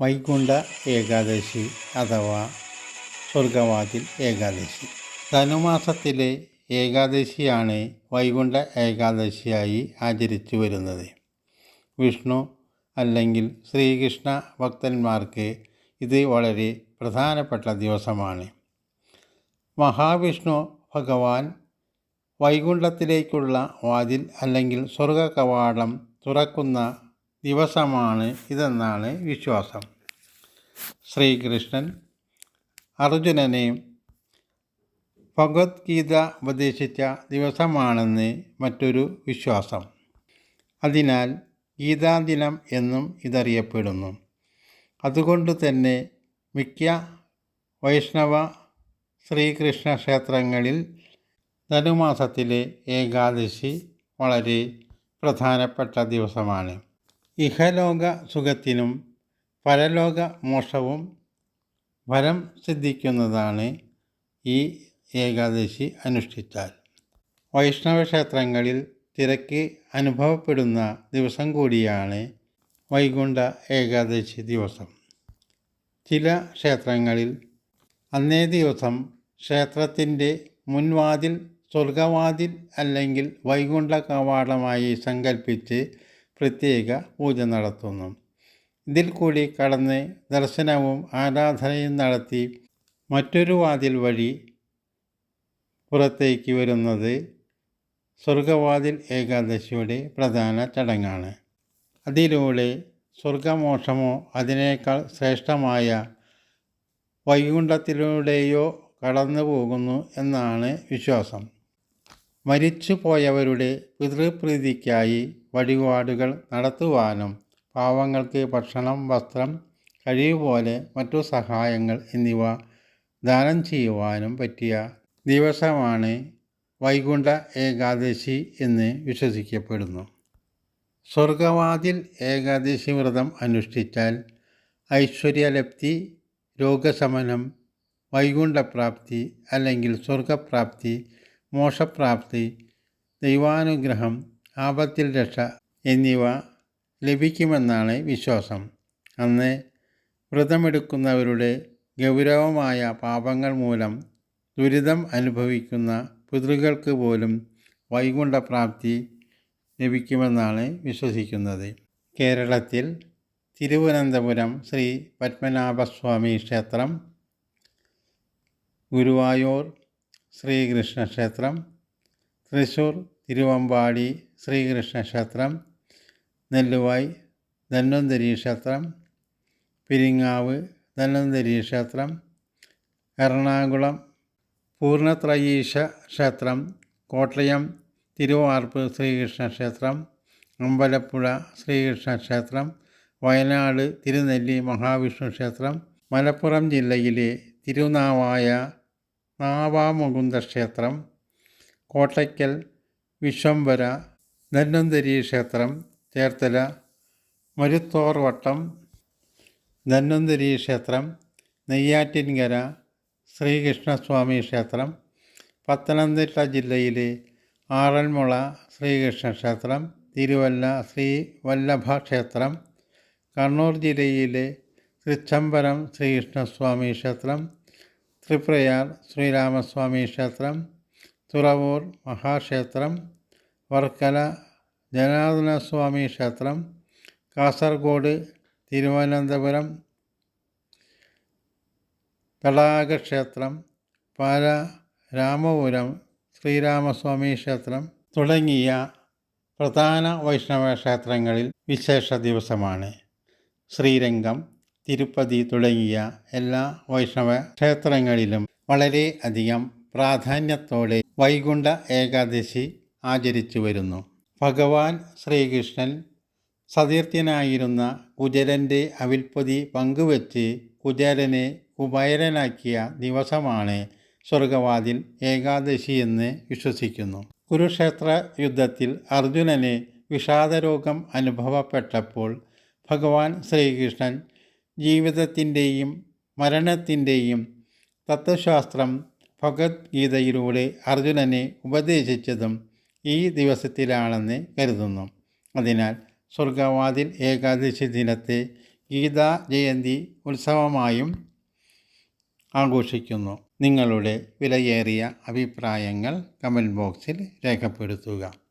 വൈകുണ്ഠ ഏകാദശി അഥവാ സ്വർഗവാതിൽ ഏകാദശി. ധനുമാസത്തിലെ ഏകാദശിയാണ് വൈകുണ്ഠ ഏകാദശിയായി ആചരിച്ചു വരുന്നത്. വിഷ്ണു അല്ലെങ്കിൽ ശ്രീകൃഷ്ണ ഭക്തന്മാർക്ക് ഇത് വളരെ പ്രധാനപ്പെട്ട ദിവസമാണ്. മഹാവിഷ്ണു ഭഗവാൻ വൈകുണ്ഠത്തിലേക്കുള്ള വാതിൽ അല്ലെങ്കിൽ സ്വർഗ കവാടം തുറക്കുന്ന ദിവസമാണ് ഇതെന്നാണ് വിശ്വാസം. ശ്രീകൃഷ്ണൻ അർജുനനെ ഭഗവത്ഗീത ഉപദേശിച്ച ദിവസമാണെന്ന് മറ്റൊരു വിശ്വാസം. അതിനാൽ ഗീതാദിനം എന്നും ഇതറിയപ്പെടുന്നു. അതുകൊണ്ട് തന്നെ മിക്ക വൈഷ്ണവ ശ്രീകൃഷ്ണ ക്ഷേത്രങ്ങളിൽ ധനുമാസത്തിലെ ഏകാദശി വളരെ പ്രധാനപ്പെട്ട ദിവസമാണ്. ഇഹലോക സുഖത്തിനും പരലോക മോക്ഷവും ഫലം സിദ്ധിക്കുന്നതാണ് ഈ ഏകാദശി അനുഷ്ഠിച്ചാൽ. വൈഷ്ണവ ക്ഷേത്രങ്ങളിൽ തിരക്ക് അനുഭവപ്പെടുന്ന ദിവസം കൂടിയാണ് വൈകുണ്ഠ ഏകാദശി ദിവസം. ചില ക്ഷേത്രങ്ങളിൽ അന്നേ ദിവസം ക്ഷേത്രത്തിന്റെ മുൻവാതിൽ സ്വർഗവാതിൽ അല്ലെങ്കിൽ വൈകുണ്ഠ കവാടമായി സങ്കല്പിച്ച് പ്രത്യേക പൂജ നടത്തുന്നു. ഇതിൽ കൂടി കടന്ന് ദർശനവും ആരാധനയും നടത്തി മറ്റൊരു വാതിൽ വഴി പുറത്തേക്ക് വരുന്നത് സ്വർഗവാതിൽ ഏകാദശിയുടെ പ്രധാന ചടങ്ങാണ്. അതിലൂടെ സ്വർഗമോക്ഷമോ അതിനേക്കാൾ ശ്രേഷ്ഠമായ വൈകുണ്ഠത്തിലൂടെയോ കടന്നു പോകുന്നു എന്നാണ് വിശ്വാസം. മരിച്ചു പോയവരുടെ പിതൃപ്രീതിക്കായി വഴിപാടുകൾ നടത്തുവാനും പാവങ്ങൾക്ക് ഭക്ഷണം വസ്ത്രം കഴിവുപോലെ മറ്റു സഹായങ്ങൾ എന്നിവ ദാനം ചെയ്യുവാനും പറ്റിയ ദിവസമാണ് വൈകുണ്ഠ ഏകാദശി എന്ന് വിശ്വസിക്കപ്പെടുന്നു. സ്വർഗവാതിൽ ഏകാദശി വ്രതം അനുഷ്ഠിച്ചാൽ ഐശ്വര്യലബ്ധി രോഗശമനം വൈകുണ്ഠപ്രാപ്തി അല്ലെങ്കിൽ സ്വർഗപ്രാപ്തി മോക്ഷപ്രാപ്തി ദൈവാനുഗ്രഹം ആപത്തിൽ രക്ഷ എന്നിവ ലഭിക്കുമെന്നാണ് വിശ്വാസം. അന്ന് വ്രതമെടുക്കുന്നവരുടെ ഗൗരവമായ പാപങ്ങൾ മൂലം ദുരിതം അനുഭവിക്കുന്ന പിതൃകൾക്ക് പോലും വൈകുണ്ഠപ്രാപ്തി ലഭിക്കുമെന്നാണ് വിശ്വസിക്കുന്നത്. കേരളത്തിൽ തിരുവനന്തപുരം ശ്രീ പത്മനാഭസ്വാമി ക്ഷേത്രം ഗുരുവായൂർ ശ്രീകൃഷ്ണ ക്ഷേത്രം തൃശ്ശൂർ തിരുവമ്പാടി ശ്രീകൃഷ്ണ ക്ഷേത്രം നെല്ലുവായ് ധന്വന്തരി ക്ഷേത്രം പിരിങ്ങാവ് ധന്വന്തരി ക്ഷേത്രം എറണാകുളം പൂർണത്രയീശ ക്ഷേത്രം കോട്ടയം തിരുവാർപ്പ് ശ്രീകൃഷ്ണ ക്ഷേത്രം അമ്പലപ്പുഴ ശ്രീകൃഷ്ണ ക്ഷേത്രം വയനാട് തിരുനെല്ലി മഹാവിഷ്ണു ക്ഷേത്രം മലപ്പുറം ജില്ലയിലെ തിരുനാവായ നാവാമുകുന്ദ ക്ഷേത്രം കോട്ടയ്ക്കൽ വിശ്വംവര ധന്വന്തരി ക്ഷേത്രം ചേർത്തല മരുത്തോർ വട്ടം ധന്വന്തരി ക്ഷേത്രം നെയ്യാറ്റിൻകര ശ്രീകൃഷ്ണസ്വാമി ക്ഷേത്രം പത്തനംതിട്ട ജില്ലയിലെ ആറന്മുള ശ്രീകൃഷ്ണ ക്ഷേത്രം തിരുവല്ല ശ്രീ വല്ലഭ ക്ഷേത്രം കണ്ണൂർ ജില്ലയിലെ തൃച്ചംബരം ശ്രീകൃഷ്ണസ്വാമി ക്ഷേത്രം ത്രിപ്രയാർ ശ്രീരാമസ്വാമി ക്ഷേത്രം തുറവൂർ മഹാക്ഷേത്രം വർക്കല ജനാർദ്ദനസ്വാമി ക്ഷേത്രം കാസർഗോഡ് തിരുവനന്തപുരം തടാകക്ഷേത്രം പാല രാമപുരം ശ്രീരാമസ്വാമി ക്ഷേത്രം തുടങ്ങിയ പ്രധാന വൈഷ്ണവ ക്ഷേത്രങ്ങളിൽ വിശേഷ ദിവസമാണ്. ശ്രീരംഗം തിരുപ്പതി തുടങ്ങിയ എല്ലാ വൈഷ്ണവ ക്ഷേത്രങ്ങളിലും വളരെ അധികം പ്രാധാന്യത്തോടെ വൈകുണ്ഠ ഏകാദശി ആചരിച്ചു വരുന്നു. ഭഗവാൻ ശ്രീകൃഷ്ണൻ സതീർത്ഥ്യനായിരുന്ന കുചരന്റെ അവിൽപ്പൊതി പങ്കുവച്ച് കുചരനെ കുബൈരനാക്കിയ ദിവസമാണ് സ്വർഗവാതിൽ ഏകാദശി എന്ന് വിശ്വസിക്കുന്നു. കുരുക്ഷേത്ര യുദ്ധത്തിൽ അർജുനന് വിഷാദരോഗം അനുഭവപ്പെട്ടപ്പോൾ ഭഗവാൻ ശ്രീകൃഷ്ണൻ ജീവിതത്തിന്റെയും മരണത്തിന്റെയും തത്വശാസ്ത്രം ഭഗവത്ഗീതയിലൂടെ അർജുനനെ ഉപദേശിച്ചതും ഈ ദിവസത്തിലാണെന്ന് കരുതുന്നു. അതിനാൽ സ്വർഗവാതിൽ ഏകാദശി ദിനത്തെ ഗീതാ ജയന്തി ഉത്സവമായും ആഘോഷിക്കുന്നു. നിങ്ങളുടെ വിലയേറിയ അഭിപ്രായങ്ങൾ കമന്റ് ബോക്സിൽ രേഖപ്പെടുത്തുക.